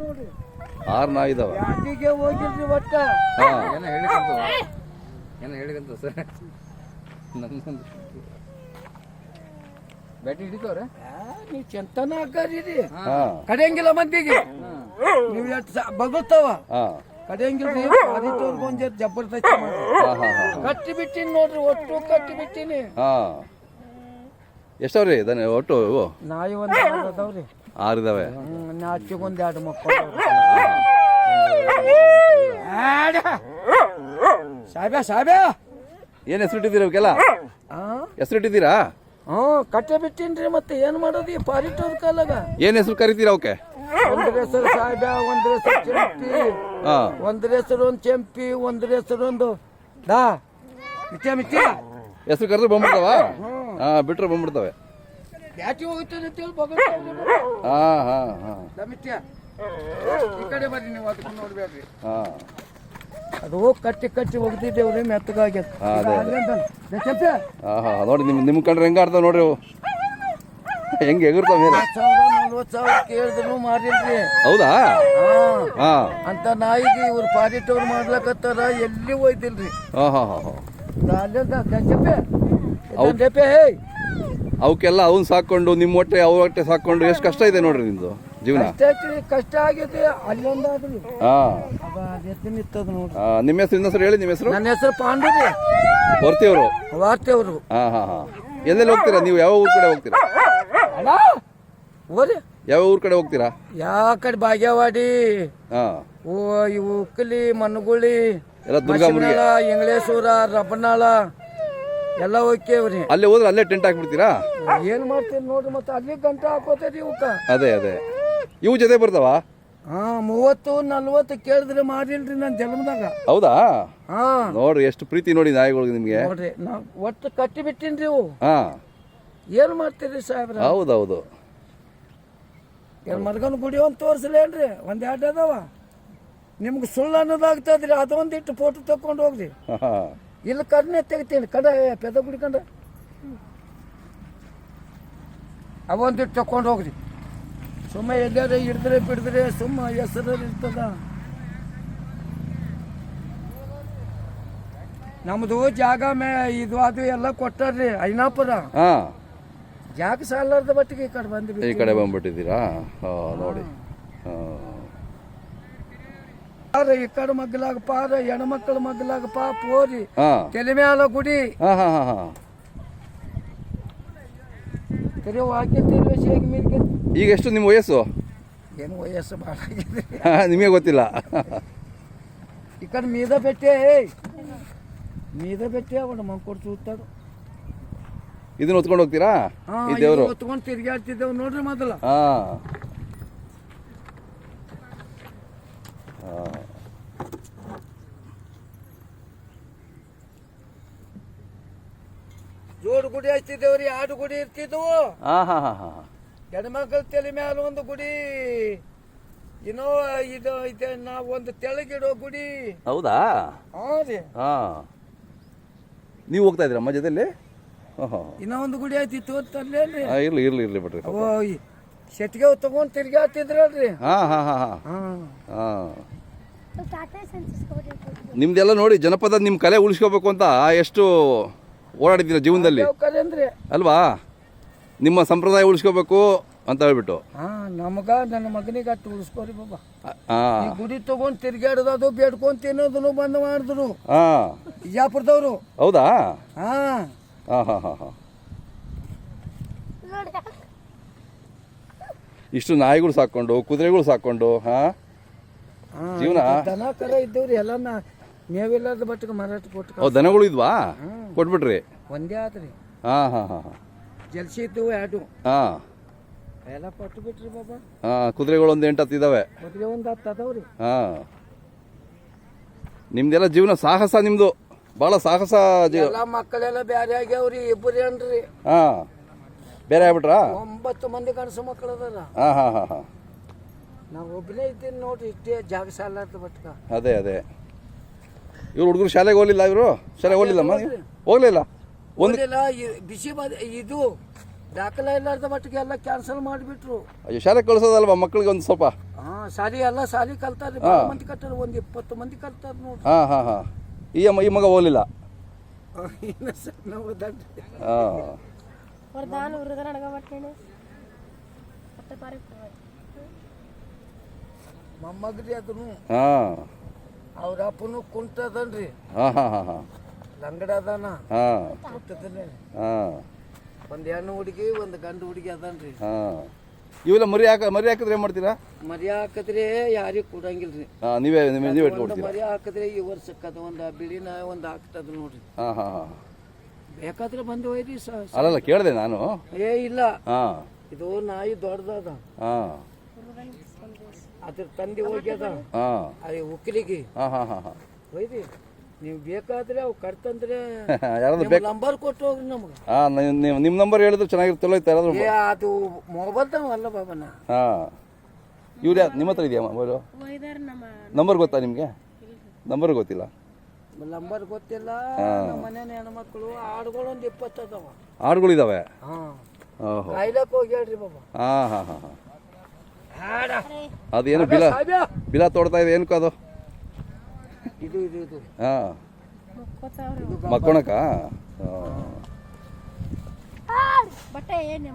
ನೋಡಿ ಆರು ನಾಯಿ ಇದಾವೆ. ಯಾಟಿಗೆ ಹೋಗಿಲ್ರಿ ಒಟ್ಟ. ಹಾಂ. ಏನೋ ಹೇಳಿಕಂತ ಏನೋ ಹೇಳಿಕಂತ ಸರ್? ನಮ್ದೊಂದು ಬ್ಯಾಟಿ ಹಿಡಿತವ್ರೆ? ಆ, ನೀವ್ ಚೆಂತನ ಹಾಕಾರಿರಿ ಹಾಂ. ಕಡೆಯಂಗಿಲ್ಲ ಮಂದಿಗೆ. ನೀವು ಎಷ್ಟು ಬಗುತ್ತಾವ ಹಾಂ. ಕಡೆಯಂಗಿಲ್ರಿ ಆದಿತ್ಯವ್ರಿಗೆ ಒಂದ್ ಜಬರ್ದಸ್ತಿ ಮಾಡಿ ಹಾಂ ಹಾಂ ಹಾಂ. ಕಟ್ಟಿ ಬಿಟ್ಟಿನಿ ನೋಡ್ರಿ ಒಟ್ಟು ಕಟ್ಟಿ ಬಿಟ್ಟಿನಿ. ಹಾಂ. ಎಷ್ಟವ್ರಿ ದನ ಒಟ್ಟು ಇವು? ನಾಯಿ ಒಂದು ಅದಾವ್ರಿ. ಆರು ಇದಾವೆ ಹ್ಮ್ ನಾಚಿಗೊಂದ್ ಎರಡು ಮಕ್ಕಳು. ಸಾಬ್ಯಾ ಸಾಬ್ಯಾ ಏನು ಹೆಸರಿಟ್ಟಿದ್ದೀರಾ ಅವಕ್ಕೆಲ್ಲ? ಹೆಸರಿಟ್ಟಿದ್ದೀರಾ? ಹ್ಮ್ ಕಟ್ಟೆ ಬಿಟ್ಟಿನ್ರಿ ಮತ್ತೆ ಏನ್ ಮಾಡೋದು ಈ ಪಾರಿಟೋರ್ ಕಾಲಾಗ ಏನು ಹೆಸರು ಕರಿತೀರಾ ಅವಕ್ಕೆ? ಒಂದ್ರ ಹೆಸರು ಸಾಹೇಬ್ಯಾ ಒಂದ್ರ ಹೆಸರು ಚಂಪಿ. ಒಂದ್ರ ಹೆಸರು ಒಂದ್ ಚೆಂಪಿ ಒಂದ್ರ ಹೆಸರು ಒಂದು ದಾ. ಮಿಚ್ಚ ಮಿಚ್ಚ ಹೆಸರು ಕರೆದ್ರೆ ಬಂದ್ಬಿಡ್ತಾವ? ಹಾಂ ಬಿಟ್ರೆ ಬಂದ್ಬಿಡ್ತವೆ. ಬ್ಯಾಟಿ ಹೋಗ್ತದೆ ಅಂತೇಳಿ ಹಾಂ ಹಾಂ ಹಾಂ. ಮಿತ್ಯ ಈ ಕಡೆ ಬರ್ರಿ ನೀವು ಅದಕ್ಕೆ ನೋಡ್ಬೇಡ್ರಿ. ಹಾ. ಅದು ಕಟ್ಟಿ ಕಟ್ಟಿ ಒಗ್ದಿದ್ದೇವ್ರಿ ಮೆತ್ತಗಾಗ್ಯದ ಹಾ, ಅದೇ, ಅದೇ. ಚೆಂಪಿ ಹಾಂ ಹಾಂ ನೋಡಿ ನಿಮ್ ನಿಮ್ಮ ಕಂಡ್ರೆ ಹೆಂಗೆ ಆಡ್ತಾವೆ ನೋಡ್ರಿ ಅವು? ಹೆಂಗೆ ಎಗುರ್ತಾವ ಮೇಲೆ ಸಾವಿರ ನಲ್ವತ್ತು ಸಾವಿರ ಕೇಳಿದ್ರು ಮಾರಿಲ್ರಿ. ಹೌದಾ? ಹಾ. ಹಾಂ. ಅಂತ ನಾಯಿಗೆ ಇವ್ರು ಪಾರಿಟೋರ್ ಮಾಡ್ಲಕತ್ತಾರ ಎಲ್ಲಿ ಒಯ್ದಿಲ್ರಿ? ಹಾ ಹಾಂ ಹಾಂ ಹಾಂ. ಜಪೆ ಹೇ ಅವಕ್ಕೆಲ್ಲ ಅವನ್ ಸಾಕೊಂಡು ನಿಮ್ಮ ಹೊಟ್ಟೆ ಅವ್ರ ಹೊಟ್ಟೆ ಸಾಕೊಂಡು ಎಷ್ಟು ಕಷ್ಟ ಇದೆ ನೋಡ್ರಿ ನಿಮ್ದು ಜೀವನ? ಕಷ್ಟ ಆಗೈತಿ ಅಲ್ಲೊಂದಾದ್ರಿ. ಹಾಂ. ಎತ್ತಿ ನಿಮ್ಮ ಹೆಸರು ಇನ್ನೊಂದು ಹೆಸರು ಹೇಳಿ ನಿಮ್ಮ ಹೆಸರು? ನನ್ನ ಹೆಸರು ಪಾಂಡು ಬರ್ತೀವ್ರು ವಾರ್ತೆಯವರು. ಹಾಂ ಹಾಂ ಹಾಂ. ಎಲ್ಲೆಲ್ಲಿ ಹೋಗ್ತೀರಾ? ನೀವು ಯಾವ ಊರ್ ಕಡೆ ಹೋಗ್ತೀರಾ? ಓರಿ ಯಾವ ಊರ್ ಕಡೆ ಹೋಗ್ತೀರಾ? ಯಾ ಕಡೆ ಭಾಗ್ಯವಾಡಿ ಹಾಂ. ಓ ಇವು ಉಕ್ಕಲಿ ಮನ್ಗುಳಿ ಎಲ್ಲ ಮಸಿನಾಳ ಇಂಗ್ಲೇಶ್ವರ ರಬನಾಳ ಎಲ್ಲ ಹೋಗ್ತೇವ್ರಿ ಅಲ್ಲೇ ಹೋದ್ರೆ ಅಲ್ಲೇ ಟೆಂಟ್ ಹಾಕ್ಬಿಡ್ತೀರಾ? ಏನ್ ಮಾಡ್ತೀನಿ ನೋಡ್ರಿ ಮತ್ತೆ ಅಲ್ಲಿ ಗಂಟೆ ಹಾಕೋತೇರಿ ಇವಕ್ಕ ಅದೇ ಅದೇ. ಇವು ಜೊತೆ ಬರ್ತಾವ? ಹಾ ಮೂವತ್ತು ನಲ್ವತ್ತು ಕೇಳಿದ್ರೆ ಮಾಡಿಲ್ರಿ ನನ್ನ ಜನ್ಮದಾಗ. ಹೌದಾ? ಹಾ. ನೋಡ್ರಿ ಎಷ್ಟು ಪ್ರೀತಿ ನೋಡಿ ನಾಯಿಗಳಿಗೆ ನಿಮಗೆ. ನೋಡ್ರಿ ನಾ ಒಟ್ಟು ಕಟ್ಟಿ ಬಿಟ್ಟಿನ್ರಿ ಇವು. ಹಾಂ. ಏನ್ ಮಾಡ್ತೀರಿ ಸಾಹೇಬ್ರ? ಹೌದೌದು. ಏನ್ ಮರ್ಗನ್ ಗುಡಿ ಒಂದ್ ತೋರ್ಸಲೇನ್ರಿ? ಒಂದ್ ಎರಡು ಅದಾವ. ನಿಮ್ಗೆ ಸುಳ್ಳು ಅನ್ನೋದಾಗ್ತದ್ರಿ ಅದೊಂದಿಟ್ಟು ಫೋಟೋ ತಕೊಂಡು ಹೋಗ್ರಿ. ಹಾಂ. ಇಲ್ಲಿ ಕಣ್ಣೆ ತೆಗಿತೀನಿ ಕಡ ಪೆದ ಗುಡಿಕಂಡ. ಅವೊಂದಿಟ್ಟು ತಕೊಂಡು ಹೋಗ್ರಿ. ಸುಮ್ಮನೆ ಎಲ್ಲಾರ ಹಿಡಿದ್ರೆ ಬಿಡಿದ್ರೆ ಸುಮ್ಮ ಹೆಸರು ಇರ್ತದ ನಮ್ದು ಜಾಗ ಮೇ ಇದು ಅದು ಎಲ್ಲ ಕೊಟ್ಟಾರ್ರಿ ಐನಾಪುರ. ಹಾಂ. ಜಾಗ ಸಾಲಾರ್ದ ಬಟ್ಟಿಗೆ ಈ ಕಡೆ ಬಂದ್ವಿ ಈ ಕಡೆ ಬಂದ್ಬಿಟ್ಟಿದ್ದೀರಾ? ನೋಡಿ. ಹಾಂ. ಪಾರ ಈ ಕಡೆ ಮಗ್ಲಾಗ ಪಾರ ಹೆಣ್ಮಕ್ಳ ಮಗ್ಲಾಗ ಪಾ ಪೋರಿ ಹಾಂ. ತಲೆ ಮ್ಯಾಲ ಗುಡಿ. ಹಾ ಹಾ ಹಾ ಹಾಂ. ಹೇಗೆ ಈಗ ಎಷ್ಟು ನಿಮ್ಮ ವಯಸ್ಸು? ಏನು ವಯಸ್ಸು ಭಾಳ ಆಗಿದೆ. ನಿಮಗೆ ಗೊತ್ತಿಲ್ಲ. ಈ ಕಡೆ ಮೀದ ಬೆಟ್ಟೆ ಮೀದ ಬೆಟ್ಟೆ ಅವನು ಮಂಕೊಡ್ ಸುತ್ತಾಡು ಇದನ್ನ ಹೊತ್ಕೊಂಡು ಹೋಗ್ತೀರಾ? ಹಾ ಈ ದೇವರು. ಹೊತ್ಕೊಂಡು ತಿರ್ಗಾಡ್ತಿದ್ದೇವೆ ನೋಡ್ರಿ ಮೊದಲ. ಹಾಂ. ಗುಡಿ ಹಚ್ತಿದ್ದೇವ್ರಿ ಆಡು ಗುಡಿ ಇರ್ತಿದ್ವು. ಹಾಂ ಹಾಂ ಹಾಂ ಹಾಂ ಹೆಣ್ಮಕ್ಳ ತಲೆ ಮ್ಯಾಲ ಒಂದು ಗುಡಿ. ಇನ್ನೋ ಇದು ಇದೆ ನಾವು ಒಂದು ತೆಳಗಿಡೋ ಗುಡಿ. ಹೌದಾ? ಹಾ ರೀ. ಹಾಂ. ನೀವು ಹೋಗ್ತಾ ಇದ್ದೀರಾ ಮಧ್ಯದಲ್ಲಿ ಜೊತೆಲಿ? ಹಾಂ ಹಾಂ ಇನ್ನೂ ಒಂದು ಗುಡಿ ಐತಿ ತೋರ್ತಲ್ಲೇನ್ರಿ ಇರ್ಲಿ ಇರಲಿ ಇರ್ಲಿ ಇರಲಿ ಬಿಡ್ರಿ ಅವ ಸೆಟ್ಗೆ ತಗೊಂಡ್ ತಿರ್ಗಾಡ್ತಿದ್ರಲ್ರಿ ಹಾಂ ಹಾಂ ಹಾಂ ಹಾಂ. ಹಾಂ. ಹಾಂ. ನಿಮ್ದೆಲ್ಲ ನೋಡಿ ಜನಪದ ನಿಮ್ಮ ಕಲೆ ಉಳಿಸ್ಕೋಬೇಕು ಅಂತ ಎಷ್ಟು ಓಡಾಡಿದ್ದೀರ ಜೀವನದಲ್ಲಿ? ಅಲ್ವಾ? ನಿಮ್ಮ ಸಂಪ್ರದಾಯ ಉಳಿಸ್ಕೋಬೇಕು ಅಂತ ಹೇಳ್ಬಿಟ್ಟು. ಹಾ ನಮಗ ನನ್ನ ಮಗನಿಗೆ ಅಟ್ಟು ಉಳಿಸ್ಕೋರಿ ಬಾಬಾ. ಹಾಂ ಈ ಗುಡಿ ತಗೊಂಡ್ ತಿರ್ಗಾಡೋದು ಬೇಡ್ಕೊಂಡ್ ತಿನ್ನೋದನ್ನು ಬಂದ್ ಮಾಡಿದ್ರು. ಹಾಂ ಬಿಜಾಪುರದವ್ರು. ಹೌದಾ? ಹಾ. ಹಾಂ ಹಾಂ ಹಾಂ ಹಾಂ. ಇಷ್ಟು ನಾಯಿಗಳು ಸಾಕೊಂಡು ಕುದುರೆಗಳು ಸಾಕೊಂಡು ಹಾಂ? ಹಾ, ಜೀವನ? ದನ ಕರ ಇದ್ದವ್ರಿ ಎಲ್ಲ ಮೇವಿಲ್ಲದ ಬಟ್ಟಕ್ಕೆ ಮಾರಾಟ ಕೊಟ್ಟು ಓ ದನಗಳು ಇದ್ವಾ? ಕೊಟ್ಬಿಟ್ರಿ. ಒಂದೇ ಆತ್ರಿ. ಹಾಂ ಹಾಂ ಹಾಂ ಜಲ್ಸಿ ಇದ್ದವು ಎರಡು. ಹಾಂ. ಎಲ್ಲ ಪಟ್ಟು ಬಿಟ್ರಿ ಬಾಬಾ. ಹಾಂ ಕುದುರೆಗಳು ಒಂದು ಎಂಟು ಹತ್ತು ಇದ್ದಾವೆ ಮದ್ವೆ ಒಂದ್ ಹತ್ತು ಅದಾವ್ರಿ. ಹಾಂ. ನಿಮ್ದೆಲ್ಲ ಜೀವನ ಸಾಹಸ ನಿಮ್ಮದು ಭಾಳ ಸಾಹಸ ಜೀವ ಎಲ್ಲ ಮಕ್ಕಳೆಲ್ಲ ಬೇರೆ ಆಗ್ಯಾವ್ರಿ ಇಬ್ಬರಿ ಏನ್ರಿ ಹಾಂ. ಬೇರೆ ಆಗ್ಬಿಟ್ರಾ? ಒಂಬತ್ತು ಮಂದಿ ಗಂಡಸು ಮಕ್ಕಳು ಅದಾರ. ಹಾಂ ಹಾಂ ಹಾಂ ಹಾಂ. ನಾವು ಒಬ್ಬನೇ ಇದ್ದೀನಿ ನೋಡ್ರಿ ಇಷ್ಟೇ ಜಾಗ ಸಾಲ ಬಟ್ಕ. ಅದೇ ಅದೇ. ಇವ್ರು ಹುಡುಗರು ಶಾಲೆಗೆ ಹೋಗಲಿಲ್ಲ ಇವರು? ಶಾಲೆಗೆ ಹೋಗಲಿಲ್ಲಮ್ಮ? ಹೋಗ್ಲಿಲ್ಲ? ಒಂದು ಇಲ್ಲ ಬಿಸಿ ಬದ ಇದು ದಾಖಲೆ ಇಲ್ಲಾರ್ದ ಮಟ್ಟಿಗೆ ಎಲ್ಲ ಕ್ಯಾನ್ಸಲ್ ಮಾಡಿಬಿಟ್ರು. ಅಯ್ಯೋ ಶಾಲೆ ಕಳ್ಸೋದಲ್ವಾ ಮಕ್ಕಳಿಗೆ ಒಂದು ಸ್ವಲ್ಪ? ಹಾ ಶಾಲಿ ಎಲ್ಲ ಶಾಲಿ ಕಲ್ತಾರೆ ಭಾಳ ಮಂದಿ ಕಟ್ಟಾರ ಒಂದು ಇಪ್ಪತ್ತು ಮಂದಿ ಕಲ್ತಾರೆ ನೋಡಿ ಹಾಂ ಹಾಂ ಹಾಂ. ಈ ಅಮ್ಮ ಈ ಮಗ ಹೋಗಲಿಲ್ಲ? ಮೊಮ್ಮಗ್ರಿ ಅದನ್ನು ಹಾಂ. ಅವ್ರ ಅಪ್ಪನು ಕುಂಟದನ್ರಿ ಹಾಂ ಹಾಂ ಹಾಂ ಹಾಂ. ಲಂಗಡ ಅದಾನ. ಹಾಂ. ಕುಂಟದನೆ ಹಾಂ. ಒಂದ್ ಹೆಣ್ಣು ಹುಡುಗಿ ಒಂದ್ ಗಂಡು ಹುಡುಗಿ ಅದನ್ರಿ. ಹಾಂ. ಇವೆಲ್ಲ ಮರಿ ಹಾಕ ಮರಿ ಹಾಕಿದ್ರೆ ಏನು ಮಾಡ್ತೀರಾ? ಮರಿ ಹಾಕಿದ್ರೆ ಯಾರಿಗೂ ಕೊಡಂಗಿಲ್ರಿ. ಹಾಂ ನೀವೇ ನೀವೇ ನೀವೇ ಒಂದು ಇಟ್ಕೊಡ್ತೀರಾ ಮರಿ ಹಾಕಿದ್ರೆ ಈ ವರ್ಷಕ್ಕೆ ಅದು ಒಂದು ಬಿಳಿನ ಒಂದು ಹಾಕ್ತದ ನೋಡ್ರಿ. ಹಾಂ ಹಾಂ ಹಾಂ. ಬೇಕಾದ್ರೆ ಬಂದು ಒಯ್ರಿ ಸ ಸ- ಅಲ್ಲಲ್ಲ ಕೇಳಿದೆ ನಾನು. ಏ ಇಲ್ಲ. ಹಾಂ. ಇದು ನಾಯಿ ದೊಡ್ಡದದ. ಹಾಂ. ಅದ್ರ ತಂದೆ ಹೋಗ್ಯದ ಹಾಂ. ಅದು ಉಕ್ಕಿಲಿಗೆ ಹಾಂ ಹಾಂ ಹಾಂ ಹಾಂ. ಒಯ್ದಿ ನೀವು ಬೇಕಾದ್ರೆ ಅವು ಕರ್ತಂದ್ರೆ ಯಾರಾದ್ರೂ ಬೇಕು. ನಂಬರ್ ಕೊಟ್ಟು ಹೋಗಿ ನಮ್ಗೆ. ಹಾಂ ನೀವು ನಿಮ್ಮ ನಂಬರ್ ಹೇಳಿದ್ರೆ ಚೆನ್ನಾಗಿರ್ತಲ್ಲ ಐತೆ ಏ ಅದು ಮೊಬೈಲ್ ಅಲ್ಲ ಬಾಬನ ಹಾಂ. ಇವ್ರು ಯಾರು ನಿಮ್ಮ ಹತ್ರ ಇದೆಯಾ ಮೊಬೈಲು ನಂಬರ್ ಗೊತ್ತಾ ನಿಮಗೆ? ನಂಬರ್ ಗೊತ್ತಿಲ್ಲ. ನಂಬರ್ ಗೊತ್ತಿಲ್ಲ. ನಮ್ಮ ಮನೇನ ಹೆಣ್ಮಕ್ಳು ಹಾಡುಗಳು ಒಂದು ಇಪ್ಪತ್ತು ಅದಾವ. ಹಾಡುಗಳು ಇದಾವೆ ಹಾಂ ಹೋಗಿ ಹೇಳ್ರಿ ಬಾಬಾ. ಹಾಂ ಹಾಂ ಹಾಂ ಹಾಂ. ಅದೇನು ಬಿಲ. ಬಿಲ ತೋಡ್ತಾ ಇದೆ ಏನಕ್ಕ ಅದು? ಹಾಂ. ಮುಕ್ಕೋತಾವ್ರಿ ಮಕ್ಕೊಳಕ ಬಟ್ಟೆ ಏನು